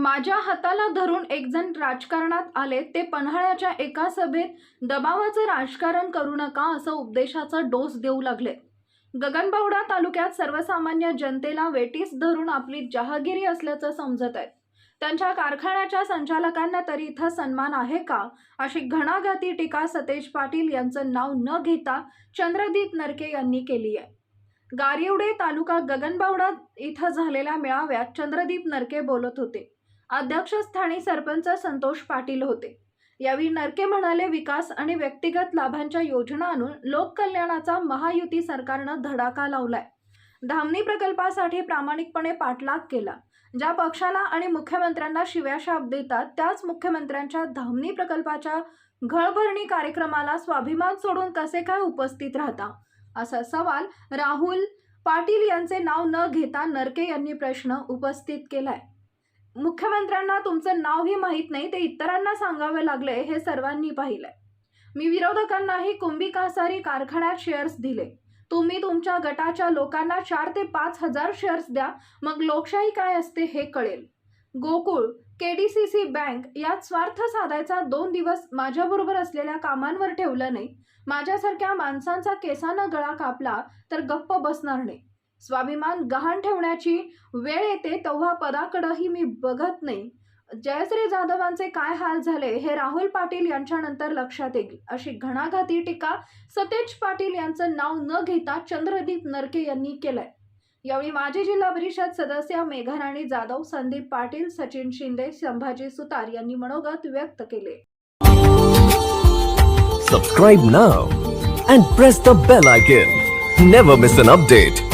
माझ्या हाताला धरून एकजण राजकारणात आले ते पन्हाळ्याच्या एका सभेत दबावाचं राजकारण करू नका असं उपदेशाचा डोस देऊ लागले. गगनबावडा तालुक्यात सर्वसामान्य जनतेला वेटीस धरून आपली जहागिरी असल्याचं समजत आहे. त्यांच्या कारखान्याच्या संचालकांना तरी इथं सन्मान आहे का? अशी घणाघाती टीका सतेज पाटील यांचं नाव न घेता चंद्रदीप नरके यांनी केली आहे. गारिवडे तालुका गगनबावडा इथं झालेल्या मेळाव्यात चंद्रदीप नरके बोलत होते. अध्यक्षस्थानी सरपंच संतोष पाटील होते. यावेळी नरके म्हणाले विकास आणि व्यक्तिगत लाभांच्या योजना आणून लोककल्याणाचा महायुती सरकारनं धडाका लावलाय. धामणी प्रकल्पासाठी प्रामाणिकपणे पाठलाग केला. ज्या पक्षाला आणि मुख्यमंत्र्यांना शिव्याशाप देतात त्याच मुख्यमंत्र्यांच्या धामणी प्रकल्पाच्या घळभरणी कार्यक्रमाला स्वाभिमान सोडून कसे काय उपस्थित राहता? असा सवाल राहुल पाटील यांचे नाव न घेता नरके यांनी प्रश्न उपस्थित केलाय. मुख्यमंत्र्यांना तुमचं नावही माहीत नाही ते इतरांना सांगावे लागले हे सर्वांनी पाहिलंय. मी विरोधकांनाही कुंभी कासारी कारखान्यात शेअर्स दिले. तुम्ही तुमच्या गटाच्या लोकांना चार ते पाच हजार शेअर्स द्या मग लोकशाही काय असते हे कळेल. गोकुळ केडीसीसी बँक यात स्वार्थ साधायचा दोन दिवस माझ्याबरोबर असलेल्या कामांवर ठेवलं नाही. माझ्यासारख्या माणसांचा केसानं गळा कापला तर गप्प बसणार नाही. स्वाभिमान गहाण ठेवण्याची वेळ येते तेव्हा पदाकडंही मी बघत नाही. जयश्री जाधवांचे काय हाल झाले हे राहुल पाटील यांच्यानंतर लक्षात येईल. अशी घणाघाती टीका सतेज पाटील यांचं नाव न घेता चंद्रदीप नरके यांनी केलंय. यावेळी माजी जिल्हा परिषद सदस्य मेघाराणी जाधव संदीप पाटील सचिन शिंदे संभाजी सुतार यांनी मनोगत व्यक्त केले. Subscribe now and press the bell icon never miss an update